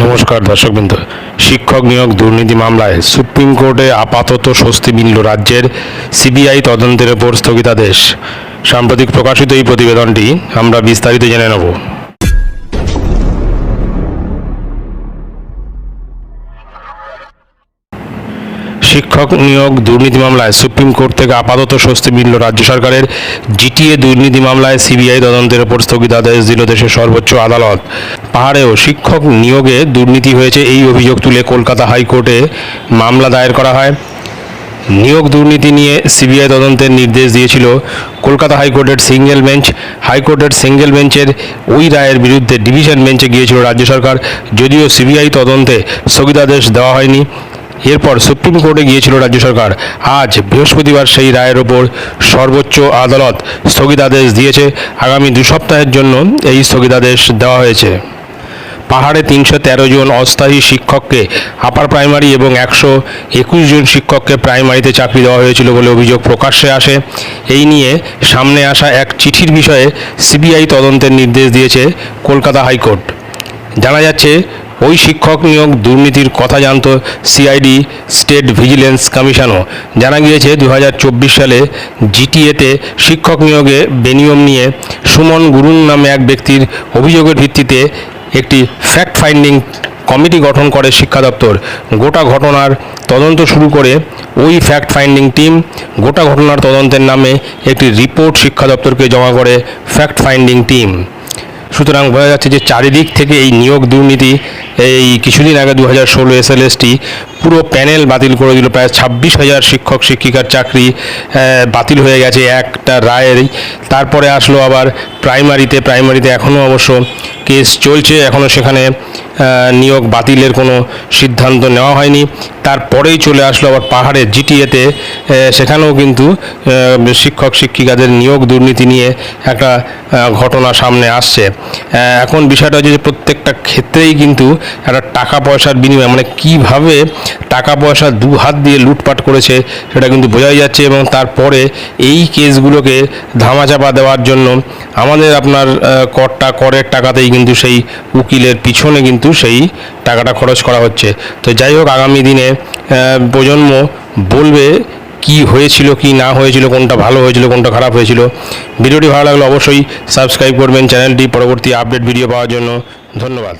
নমস্কার দর্শকবৃন্দ। শিক্ষক নিয়োগ দুর্নীতি মামলায় সুপ্রিম কোর্টে আপাতত স্বস্তি মিলল রাজ্যের সিবিআই তদন্তের ওপর স্থগিতাদেশ। সাম্প্রতিক প্রকাশিত এই প্রতিবেদনটি আমরা বিস্তারিত জেনে নেব। শিক্ষক নিয়োগ দুর্নীতি মামলায় সুপ্রিম কোর্ট থেকে আপাতত স্বস্তি মিলল রাজ্য সরকারের জিটিএ দুর্নীতি মামলায় সিবিআই তদন্তের ওপর স্থগিতাদেশ দিল দেশের সর্বোচ্চ আদালত। পাহাড়েও শিক্ষক নিয়োগে দুর্নীতি হয়েছে এই অভিযোগ তুলে কলকাতা হাইকোর্টে মামলা দায়ের করা হয়। নিয়োগ দুর্নীতি নিয়ে সিবিআই তদন্তের নির্দেশ দিয়েছিল কলকাতা হাইকোর্টের সিঙ্গেল বেঞ্চ। হাইকোর্টের সিঙ্গেল বেঞ্চের ওই রায়ের বিরুদ্ধে ডিভিশন বেঞ্চে গিয়েছিল রাজ্য সরকার, যদিও সিবিআই তদন্তে স্থগিতাদেশ দেওয়া হয়নি। এরপর সুপ্রিম কোর্টে গিয়েছিল রাজ্য সরকার। আজ বৃহস্পতিবার সেই রায়ের ওপর সর্বোচ্চ আদালত স্থগিতাদেশ দিয়েছে। আগামী দু সপ্তাহের জন্য এই স্থগিতাদেশ দেওয়া হয়েছে। পাহাড়ে তিনশো তেরো জন অস্থায়ী শিক্ষককে, আপার প্রাইমারি এবং একশো একুশ জন শিক্ষককে প্রাইমারিতে চাকরি দেওয়া হয়েছিল বলে অভিযোগ প্রকাশ্যে আসে। এই নিয়ে সামনে আসা এক চিঠির বিষয়ে সিবিআই তদন্তের নির্দেশ দিয়েছে কলকাতা হাইকোর্ট। জানা যাচ্ছে, ওই শিক্ষক নিয়োগ দুর্নীতির কথা জানত সিআইডি স্টেট ভিজিলেন্স কমিশনও। জানা গিয়েছে দু হাজার চব্বিশ সালে জিটিএতে শিক্ষক নিয়োগে বেনিয়ম নিয়ে সুমন গুরুং নামে এক ব্যক্তির অভিযোগের ভিত্তিতে একটি ফ্যাক্ট ফাইন্ডিং কমিটি গঠন করে শিক্ষা দপ্তর। গোটা ঘটনার তদন্ত শুরু করে ওই ফ্যাক্ট ফাইন্ডিং টিম গোটা ঘটনার তদন্তের নামে একটি রিপোর্ট শিক্ষা দপ্তরকে জমা করে ফ্যাক্ট ফাইন্ডিং টিম সুতরাং বোঝা যাচ্ছে যে চারিদিক থেকে এই নিয়োগ দুর্নীতি এই কিছুদিন আগে দু হাজার ষোলো এসএলএসটি পুরো প্যানেল বাতিল করে দিল। প্রায় ছাব্বিশ হাজার শিক্ষক, শিক্ষিকার চাকরি বাতিল হয়ে গেছে একটা রায়েরই। তারপরে আসলো আবার প্রাইমারিতে প্রাইমারিতে এখনও অবশ্য কেস চলছে এখনও সেখানে নিয়োগ বাতিলের কোনো সিদ্ধান্ত নেওয়া হয়নি। তারপরেই চলে আসলো আবার পাহাড়ের জিটিএতে সেখানেও কিন্তু শিক্ষক শিক্ষিকাদের নিয়োগ দুর্নীতি নিয়ে একটা ঘটনা সামনে আসছে। এখন বিষয়টা হচ্ছে যে প্রত্যেকটা ক্ষেত্রেই কিন্তু একটা টাকা পয়সার বিনিময় মানে কীভাবে টাকা পয়সা দু হাত দিয়ে লুটপাট করেছে, সেটা কিন্তু বোঝাই যাচ্ছে এবং তারপরে এই কেসগুলোকে ধামাচাপা দেওয়ার জন্য আমাদের আপনার করটা করের টাকাতেই কিন্তু সেই উকিলের পিছনে কিন্তু সেই টাকাটা খরচ করা হচ্ছে। তো যাই হোক, আগামী দিনে প্রজন্ম বলবে কি হয়েছিল, কি না হয়েছিল, কোনটা ভালো হয়েছিল, কোনটা খারাপ হয়েছিল। ভিডিওটি ভালো লাগলে অবশ্যই সাবস্ক্রাইব করবেন চ্যানেলটি পরবর্তী আপডেট ভিডিও পাওয়ার জন্য। ধন্যবাদ।